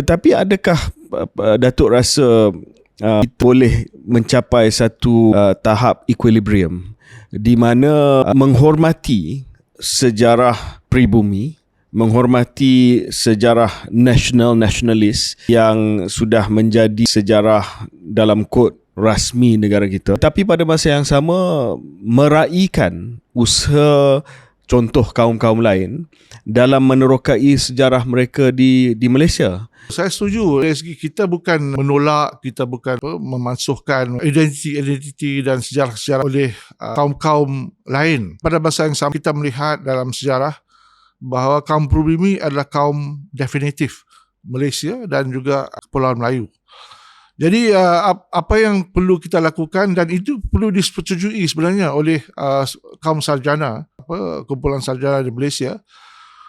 Tetapi adakah uh, Datuk rasa uh, kita boleh mencapai satu uh, tahap equilibrium di mana uh, menghormati sejarah pribumi menghormati sejarah national nasionalis yang sudah menjadi sejarah dalam kod rasmi negara kita? Tapi pada masa yang sama meraihkan usaha contoh kaum-kaum lain dalam menerokai sejarah mereka di di Malaysia Saya setuju dari segi kita bukan menolak, kita bukan apa, memansuhkan identiti-identiti dan sejarah-sejarah oleh uh, kaum-kaum lain. Pada masa yang sama kita melihat dalam sejarah bahawa kaum pribumi adalah kaum definitif Malaysia dan juga Kepulauan Melayu. Jadi uh, apa yang perlu kita lakukan dan itu perlu disetujui sebenarnya oleh uh, kaum sarjana, apa kumpulan sarjana di Malaysia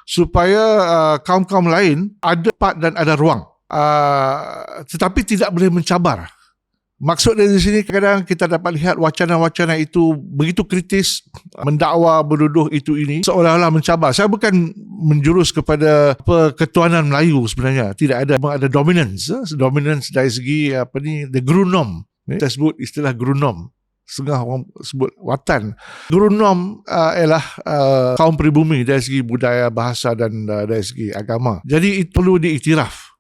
supaya uh, kaum-kaum lain ada part dan ada ruang. Uh, tetapi tidak boleh mencabar. Maksud dari sini kadang kita dapat lihat wacana-wacana itu begitu kritis, mendakwa, berduduh itu ini seolah-olah mencabar. Saya bukan menjurus kepada apa, ketuanan Melayu sebenarnya. Tidak ada ada dominance, eh? dominance dari segi apa ni the grunom. Kita sebut istilah grunom setengah orang sebut watan. Guru Nom uh, ialah uh, kaum pribumi dari segi budaya, bahasa dan uh, dari segi agama. Jadi perlu diiktiraf.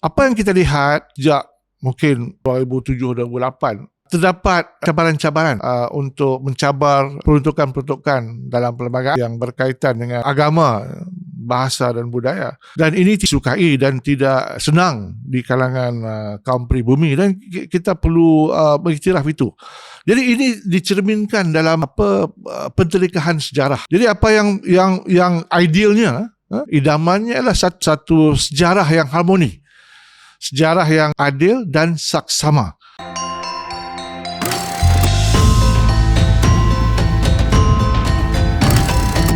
Apa yang kita lihat sejak mungkin 2007-2008 terdapat cabaran-cabaran uh, untuk mencabar peruntukan-peruntukan dalam perlembagaan yang berkaitan dengan agama, bahasa dan budaya. Dan ini disukai dan tidak senang di kalangan uh, kaum pribumi dan kita perlu uh, mengiktiraf itu. Jadi ini dicerminkan dalam apa uh, pentelikahan sejarah. Jadi apa yang yang yang idealnya, uh, idamannya adalah satu, satu sejarah yang harmoni. Sejarah yang adil dan saksama